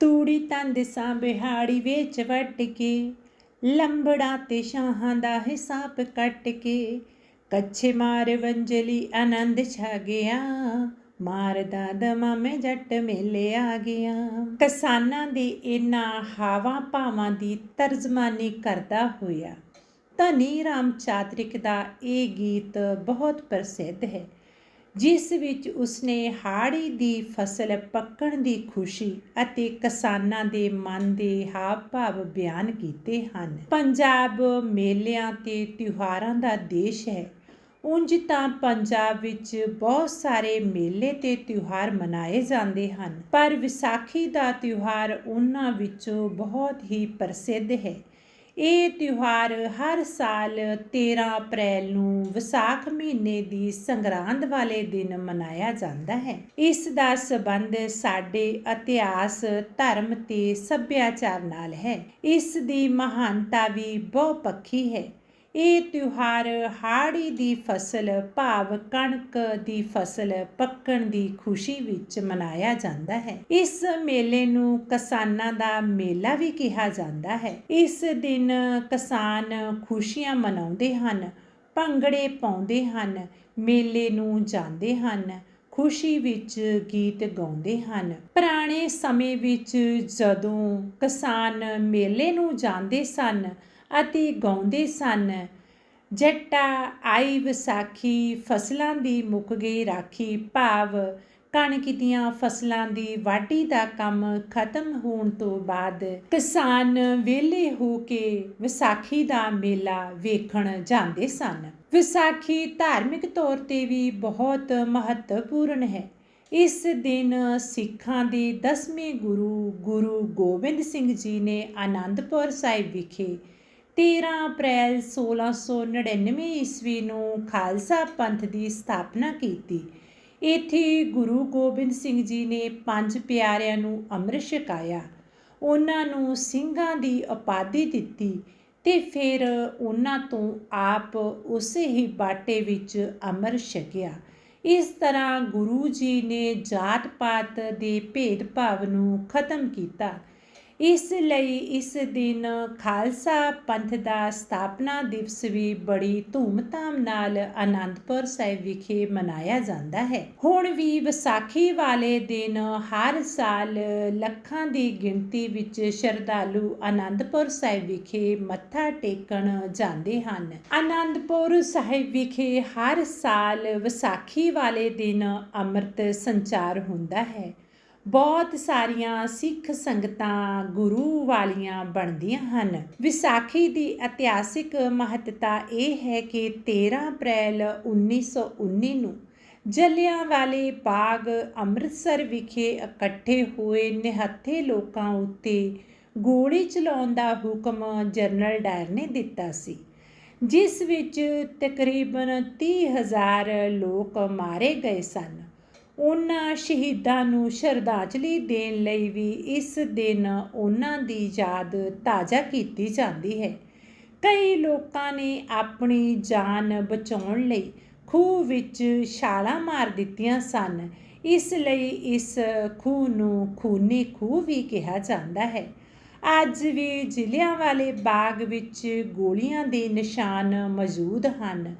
ਤੂੜੀ ਤੰਦ ਸਾਂ ਬਿਹਾੜੀ ਵਿੱਚ ਵੱਟ ਕੇ, ਲੰਬੜਾ ਤੇ ਸ਼ਾਹਾਂ ਦਾ ਹਿਸਾਬ ਕੱਟ ਕੇ, ਕੱਛੇ ਮਾਰ ਵੰਜਲੀ ਆਨੰਦ ਛਾ ਗਿਆ, ਮਾਰਦਾ ਦਮਾ ਮੈਂ ਜੱਟ ਮੇਲੇ ਆ ਗਿਆ। ਕਿਸਾਨਾਂ ਦੇ ਇਹਨਾਂ ਹਾਵਾਂ ਭਾਵਾਂ ਦੀ ਤਰਜਮਾਨੀ ਕਰਦਾ ਹੋਇਆ ਧਨੀ ਰਾਮ ਚਾਤਰਿਕ ਦਾ ਇਹ ਗੀਤ ਬਹੁਤ ਪ੍ਰਸਿੱਧ ਹੈ। ਜਿਸ ਵਿੱਚ ਉਸਨੇ ਹਾੜੀ ਦੀ ਫਸਲ ਪੱਕਣ ਦੀ ਖੁਸ਼ੀ ਅਤੇ ਕਿਸਾਨਾਂ ਦੇ ਮਨ ਦੇ ਹਾਵ ਭਾਵ ਬਿਆਨ ਕੀਤੇ ਹਨ। ਪੰਜਾਬ ਮੇਲਿਆਂ ਤੇ ਤਿਉਹਾਰਾਂ ਦਾ ਦੇਸ਼ ਹੈ। ਉਂਝ ਤਾਂ ਪੰਜਾਬ ਵਿੱਚ ਬਹੁਤ ਸਾਰੇ ਮੇਲੇ ਤੇ ਤਿਉਹਾਰ ਮਨਾਏ ਜਾਂਦੇ ਹਨ। ਪਰ ਵਿਸਾਖੀ ਦਾ ਤਿਉਹਾਰ ਉਹਨਾਂ ਵਿੱਚੋਂ ਬਹੁਤ ਹੀ ਪ੍ਰਸਿੱਧ ਹੈ। ਇਹ ਤਿਉਹਾਰ ਹਰ ਸਾਲ 13 ਅਪ੍ਰੈਲ ਨੂੰ ਵਿਸਾਖ ਮਹੀਨੇ ਦੀ ਸੰਗਰਾਂਦ ਵਾਲੇ ਦਿਨ ਮਨਾਇਆ ਜਾਂਦਾ ਹੈ। ਇਸ ਦਾ ਸਬੰਧ ਸਾਡੇ ਇਤਿਹਾਸ, ਧਰਮ ਤੇ ਸੱਭਿਆਚਾਰ ਨਾਲ ਹੈ। ਇਸ ਦੀ ਮਹਾਨਤਾ ਵੀ ਬਹੁਪੱਖੀ ਹੈ। ਇਹ ਤਿਉਹਾਰ ਹਾੜੀ ਦੀ ਫਸਲ, ਭਾਵ ਕਣਕ ਦੀ ਫਸਲ ਪੱਕਣ ਦੀ ਖੁਸ਼ੀ ਵਿੱਚ ਮਨਾਇਆ ਜਾਂਦਾ ਹੈ। ਇਸ ਮੇਲੇ ਨੂੰ ਕਿਸਾਨਾਂ ਦਾ ਮੇਲਾ ਵੀ ਕਿਹਾ ਜਾਂਦਾ ਹੈ। ਇਸ ਦਿਨ ਕਿਸਾਨ ਖੁਸ਼ੀਆਂ ਮਨਾਉਂਦੇ ਹਨ, ਭੰਗੜੇ ਪਾਉਂਦੇ ਹਨ, ਮੇਲੇ ਨੂੰ ਜਾਂਦੇ ਹਨ, ਖੁਸ਼ੀ ਵਿੱਚ ਗੀਤ ਗਾਉਂਦੇ ਹਨ। ਪੁਰਾਣੇ ਸਮੇਂ ਵਿੱਚ ਜਦੋਂ ਕਿਸਾਨ ਮੇਲੇ ਨੂੰ ਜਾਂਦੇ ਸਨ ਅਤੇ ਗਾਉਂਦੇ ਸਨ। ਜੱਟਾ ਆਈ ਵਿਸਾਖੀ ਫਸਲਾਂ ਦੀ ਮੁੱਕ ਗਈ ਰਾਖੀ ਭਾਵ। ਕਣਕ ਦੀਆਂ ਫਸਲਾਂ ਦੀ ਵਾਢੀ ਦਾ ਕੰਮ ਖਤਮ ਹੋਣ ਤੋਂ ਬਾਅਦ ਕਿਸਾਨ ਵਿਹਲੇ ਹੋ ਕੇ ਵਿਸਾਖੀ ਦਾ ਮੇਲਾ ਵੇਖਣ ਜਾਂਦੇ ਸਨ। ਵਿਸਾਖੀ ਧਾਰਮਿਕ ਤੌਰ ਤੇ ਵੀ ਬਹੁਤ ਮਹੱਤਵਪੂਰਨ ਹੈ। ਇਸ ਦਿਨ ਸਿੱਖਾਂ ਦੇ 10ਵੇਂ ਗੁਰੂ ਗੁਰੂ ਗੋਬਿੰਦ ਸਿੰਘ ਜੀ ਨੇ ਆਨੰਦਪੁਰ ਸਾਹਿਬ ਵਿਖੇ 13 ਅਪ੍ਰੈਲ 1699 ਈਸਵੀ ਨੂੰ ਖਾਲਸਾ ਪੰਥ ਦੀ ਸਥਾਪਨਾ ਕੀਤੀ। ਇੱਥੇ ਗੁਰੂ ਗੋਬਿੰਦ ਸਿੰਘ ਜੀ ਨੇ ਪੰਜ ਪਿਆਰਿਆਂ ਨੂੰ ਅੰਮ੍ਰਿਤ ਛਕਾਇਆ। ਉਹਨਾਂ ਨੂੰ ਸਿੰਘਾਂ ਦੀ ਉਪਾਧੀ ਦਿੱਤੀ ਤੇ ਫਿਰ ਉਹਨਾਂ ਤੋਂ ਆਪ ਉਸੇ ਹੀ ਬਾਟੇ ਵਿੱਚ ਅੰਮ੍ਰਿਤ ਛਕਿਆ। ਇਸ ਤਰ੍ਹਾਂ ਗੁਰੂ ਜੀ ਨੇ ਜਾਤ ਪਾਤ ਦੇ ਭੇਦਭਾਵ ਨੂੰ ਖਤਮ ਕੀਤਾ ਇਸ ਲਈ ਇਸ ਦਿਨ ਖਾਲਸਾ ਪੰਥ ਦਾ ਸਥਾਪਨਾ ਦਿਵਸ ਵੀ ਬੜੀ ਧੂਮਧਾਮ ਨਾਲ ਆਨੰਦਪੁਰ ਸਾਹਿਬ ਵਿਖੇ ਮਨਾਇਆ ਜਾਂਦਾ ਹੈ। ਹੁਣ ਵੀ ਵਿਸਾਖੀ ਵਾਲੇ ਦਿਨ ਹਰ ਸਾਲ ਲੱਖਾਂ ਦੀ ਗਿਣਤੀ ਵਿੱਚ ਸ਼ਰਧਾਲੂ ਆਨੰਦਪੁਰ ਸਾਹਿਬ ਵਿਖੇ ਮੱਥਾ ਟੇਕਣ ਜਾਂਦੇ ਹਨ। ਆਨੰਦਪੁਰ ਸਾਹਿਬ ਵਿਖੇ ਹਰ ਸਾਲ ਵਿਸਾਖੀ ਵਾਲੇ ਦਿਨ ਅੰਮ੍ਰਿਤ ਸੰਚਾਰ ਹੁੰਦਾ ਹੈ। ਬਹੁਤ ਸਾਰੀਆਂ ਸਿੱਖ ਸੰਗਤਾਂ, ਗੁਰੂ ਵਾਲੀਆਂ ਬਣਦੀਆਂ ਹਨ। ਵਿਸਾਖੀ ਦੀ ਇਤਿਹਾਸਿਕ ਮਹੱਤਤਾ ਇਹ ਹੈ ਕਿ 13 ਅਪ੍ਰੈਲ 1919 ਨੂੰ ਜਲਿਆਂਵਾਲੇ ਬਾਗ ਅੰਮ੍ਰਿਤਸਰ ਵਿਖੇ ਇਕੱਠੇ ਹੋਏ ਨਿਹੱਥੇ ਲੋਕਾਂ ਉੱਤੇ ਗੋਲੀ ਚਲਾਉਣ ਦਾ ਹੁਕਮ ਜਨਰਲ ਡਾਇਰ ਨੇ ਦਿੱਤਾ ਸੀ, ਜਿਸ ਵਿੱਚ ਤਕਰੀਬਨ 30000 ਲੋਕ ਮਾਰੇ ਗਏ ਸਨ। ਉਹਨਾਂ ਸ਼ਹੀਦਾਂ ਨੂੰ ਸ਼ਰਧਾਂਜਲੀ ਦੇਣ ਲਈ ਵੀ ਇਸ ਦਿਨ ਉਹਨਾਂ ਦੀ ਯਾਦ ਤਾਜ਼ਾ ਕੀਤੀ ਜਾਂਦੀ ਹੈ। ਕਈ ਲੋਕਾਂ ਨੇ ਆਪਣੀ ਜਾਨ ਬਚਾਉਣ ਲਈ ਖੂਹ ਵਿੱਚ ਛਾਲਾਂ ਮਾਰ ਦਿੱਤੀਆਂ ਸਨ। ਇਸ ਲਈ ਇਸ ਖੂਹ ਨੂੰ ਖੂਨੀ ਖੂਹ ਵੀ ਕਿਹਾ ਜਾਂਦਾ ਹੈ। ਅੱਜ ਵੀ ਜ਼ਿਲ੍ਹਿਆਂ ਵਾਲੇ ਬਾਗ ਵਿੱਚ ਗੋਲੀਆਂ ਦੇ ਨਿਸ਼ਾਨ ਮੌਜੂਦ ਹਨ।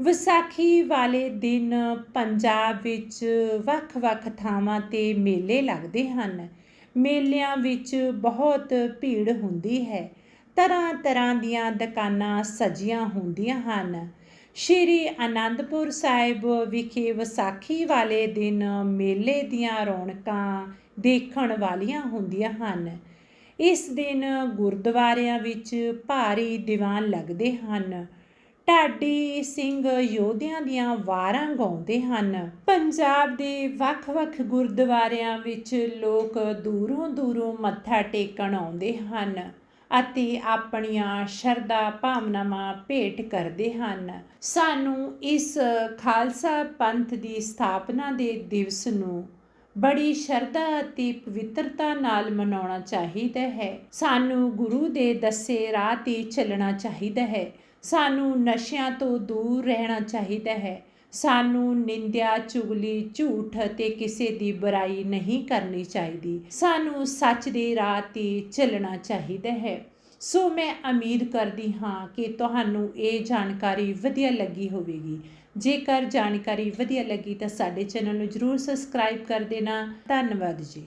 ਵਿਸਾਖੀ ਵਾਲੇ ਦਿਨ ਪੰਜਾਬ ਵਿੱਚ ਵੱਖ-ਵੱਖ ਥਾਵਾਂ ਤੇ ਮੇਲੇ ਲੱਗਦੇ ਹਨ। ਮੇਲਿਆਂ ਵਿੱਚ ਬਹੁਤ ਭੀੜ ਹੁੰਦੀ ਹੈ। ਤਰ੍ਹਾਂ-ਤਰ੍ਹਾਂ ਦੀਆਂ ਦੁਕਾਨਾਂ ਸਜੀਆਂ ਹੁੰਦੀਆਂ ਹਨ। ਸ਼੍ਰੀ ਅਨੰਦਪੁਰ ਸਾਹਿਬ ਵਿਖੇ ਵਿਸਾਖੀ ਵਾਲੇ ਦਿਨ ਮੇਲੇ ਦੀਆਂ ਰੌਣਕਾਂ ਦੇਖਣ ਵਾਲੀਆਂ ਹੁੰਦੀਆਂ ਹਨ। ਇਸ ਦਿਨ ਗੁਰਦੁਆਰਿਆਂ ਵਿੱਚ ਭਾਰੀ ਦੀਵਾਨ ਲੱਗਦੇ ਹਨ। ਢਾਡੀ ਸਿੰਘ ਯੋਧਿਆਂ ਦੀਆਂ ਵਾਰਾਂ ਗਾਉਂਦੇ ਹਨ। ਪੰਜਾਬ ਦੇ ਵੱਖ-ਵੱਖ ਗੁਰਦੁਆਰਿਆਂ ਵਿੱਚ ਲੋਕ ਦੂਰੋਂ ਦੂਰੋਂ ਮੱਥਾ ਟੇਕਣ ਆਉਂਦੇ ਹਨ ਅਤੇ ਆਪਣੀਆਂ ਸ਼ਰਧਾ ਭਾਵਨਾਵਾਂ ਭੇਟ ਕਰਦੇ ਹਨ। ਸਾਨੂੰ ਇਸ ਖਾਲਸਾ ਪੰਥ ਦੀ ਸਥਾਪਨਾ ਦੇ ਦਿਵਸ ਨੂੰ ਬੜੀ ਸ਼ਰਧਾ ਅਤੇ ਪਵਿੱਤਰਤਾ ਨਾਲ ਮਨਾਉਣਾ ਚਾਹੀਦਾ ਹੈ। ਸਾਨੂੰ ਗੁਰੂ ਦੇ ਦੱਸੇ ਰਾਹ ਤੇ ਚੱਲਣਾ ਚਾਹੀਦਾ ਹੈ। ਸਾਨੂੰ ਨਸ਼ਿਆਂ ਤੋਂ ਦੂਰ ਰਹਿਣਾ ਚਾਹੀਦਾ ਹੈ। ਸਾਨੂੰ ਨਿੰਦਿਆ, ਚੁਗਲੀ, ਝੂਠ ਅਤੇ ਕਿਸੇ ਦੀ ਬੁਰਾਈ ਨਹੀਂ ਕਰਨੀ ਚਾਹੀਦੀ। ਸਾਨੂੰ ਸੱਚ ਦੇ ਰਾਹ ਤੇ ਚੱਲਣਾ ਚਾਹੀਦਾ ਹੈ। ਸੋ ਮੈਂ ਉਮੀਦ ਕਰਦੀ ਹਾਂ ਕਿ ਤੁਹਾਨੂੰ ਇਹ ਜਾਣਕਾਰੀ ਵਧੀਆ ਲੱਗੀ ਹੋਵੇਗੀ। ਜੇਕਰ ਜਾਣਕਾਰੀ ਵਧੀਆ ਲੱਗੀ ਤਾਂ ਸਾਡੇ ਚੈਨਲ ਨੂੰ ਜਰੂਰ ਸਬਸਕ੍ਰਾਈਬ ਕਰ ਦੇਣਾ। ਧੰਨਵਾਦ ਜੀ।